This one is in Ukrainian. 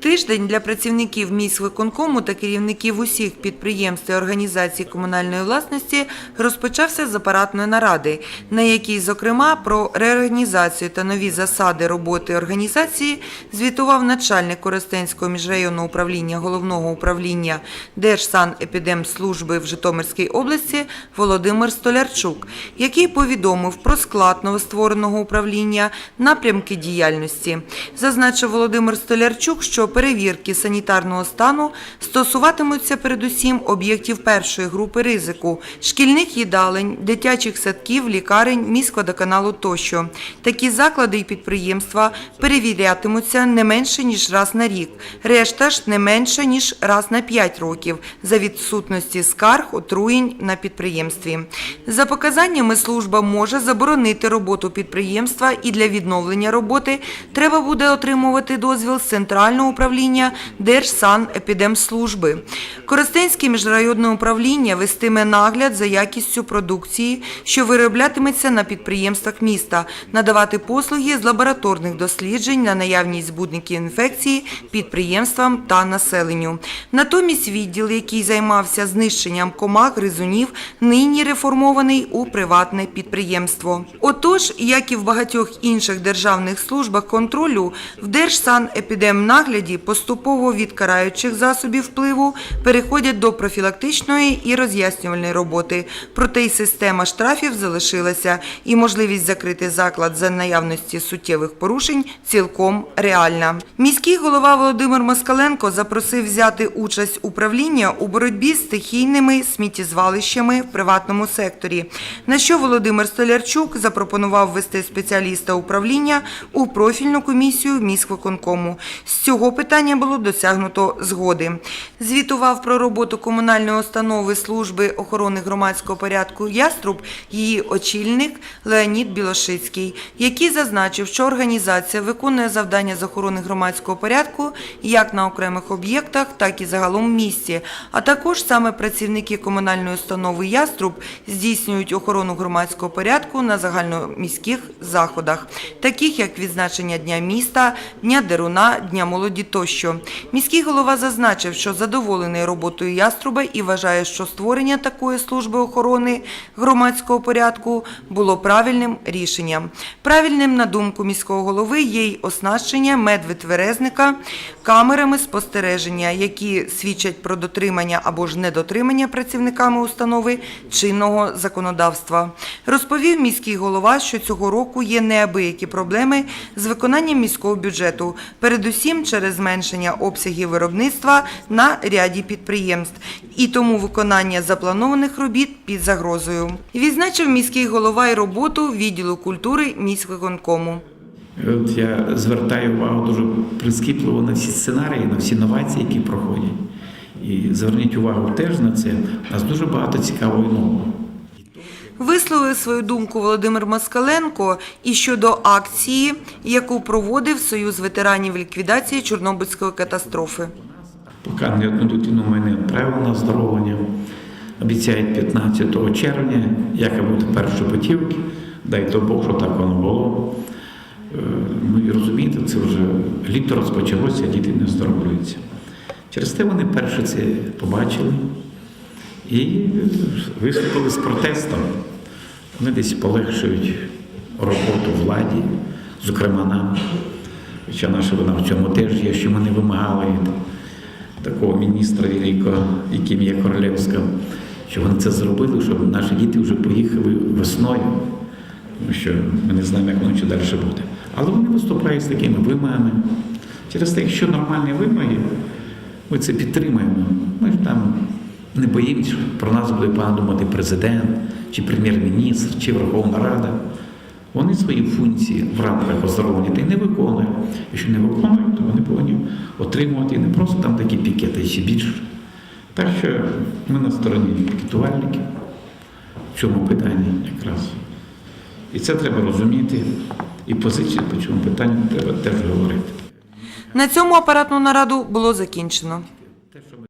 Тиждень для працівників міськвиконкому та керівників усіх підприємств і організацій комунальної власності розпочався з апаратної наради, на якій, зокрема, про реорганізацію та нові засади роботи організації звітував начальник Коростенського міжрайонного управління Головного управління Держсанепідемслужби в Житомирській області Володимир Столярчук, який повідомив про склад новоствореного управління, напрямки діяльності. Зазначив Володимир Столярчук, що перевірки санітарного стану стосуватимуться передусім об'єктів першої групи ризику – шкільних їдалень, дитячих садків, лікарень, міськводоканалу тощо. Такі заклади і підприємства перевірятимуться не менше, ніж раз на рік, решта ж не менше, ніж раз на 5 років за відсутності скарг, отруєнь на підприємстві. За показаннями служба може заборонити роботу підприємства і для відновлення роботи треба буде отримувати дозвіл з Центрального управління Держсанепідемслужби. Коростенське міжрайонне управління вестиме нагляд за якістю продукції, що вироблятиметься на підприємствах міста, надавати послуги з лабораторних досліджень на наявність збудників інфекції підприємствам та населенню. Натомість відділ, який займався знищенням комах, гризунів, нині реформований у приватне підприємство. Отож, як і в багатьох інших державних службах контролю, в Держсанепідемнагляді поступово від караючих засобів впливу переходять до профілактичної і роз'яснювальної роботи. Проте й система штрафів залишилася, і можливість закрити заклад за наявності суттєвих порушень цілком реальна. Міський голова Володимир Москаленко запросив взяти участь управління у боротьбі з стихійними сміттєзвалищами в приватному секторі. На що Володимир Столярчук запропонував ввести спеціаліста управління у профільну комісію міськвиконкому. З цього питання було досягнуто згоди. Звітував про роботу комунальної установи служби охорони громадського порядку Яструб її очільник Леонід Білошицький, який зазначив, що організація виконує завдання з охорони громадського порядку як на окремих об'єктах, так і загалом в місті. А також саме працівники комунальної установи Яструб здійснюють охорону громадського порядку на загальноміських заходах, таких як відзначення Дня міста, Дня Деруна, Дня молоді тощо. Міський голова зазначив, що задоволений роботою Яструба і вважає, що створення такої служби охорони громадського порядку було правильним рішенням. Правильним, на думку міського голови, є й оснащення медвитверезника камерами спостереження, які свідчать про дотримання або ж недотримання працівниками установи чинного законодавства. Розповів міський голова, що цього року є неабиякі проблеми з виконанням міського бюджету, передусім через зменшення обсягів виробництва на ряді підприємств, і тому виконання запланованих робіт під загрозою. Відзначив міський голова й роботу відділу культури міськвиконкому. От я звертаю увагу дуже прискіпливо на всі сценарії, на всі новації, які проходять. І зверніть увагу теж на це. У нас дуже багато цікавої нового. Висловив свою думку Володимир Москаленко і щодо акції, яку проводив Союз ветеранів ліквідації Чорнобильської катастрофи. Поки ні одну дитину ми не відправили на оздоровлення. Обіцяють 15 червня, як буде перші путівки. Дай то Бог, що так воно було. Е, Ну і розумієте, це вже літо розпочалося, діти не оздоровлюються. Через те вони перше це побачили і виступили з протестом. Вони десь полегшують роботу владі, зокрема нам. Хоча наша вина в цьому теж є, що ми не вимагали такого міністра великого, яким є Королевська, щоб вони це зробили, щоб наші діти вже поїхали весною, тому що ми не знаємо, як воно ще далі буде. Але вони виступають з такими вимогами. Через те, якщо нормальні вимоги, ми це підтримуємо. Ми ж там не боїмося, про нас буде погано думати президент, чи прем'єр-міністр, чи Верховна Рада. Вони свої функції в рамках оздоровлення та й не виконують. Якщо не виконують, то вони повинні отримувати не просто там такі пікети, а ще більше. Так що ми на стороні пікетувальників в цьому питанні якраз. І це треба розуміти. І позицію по цьому питанню треба теж говорити. На цьому апаратну нараду було закінчено.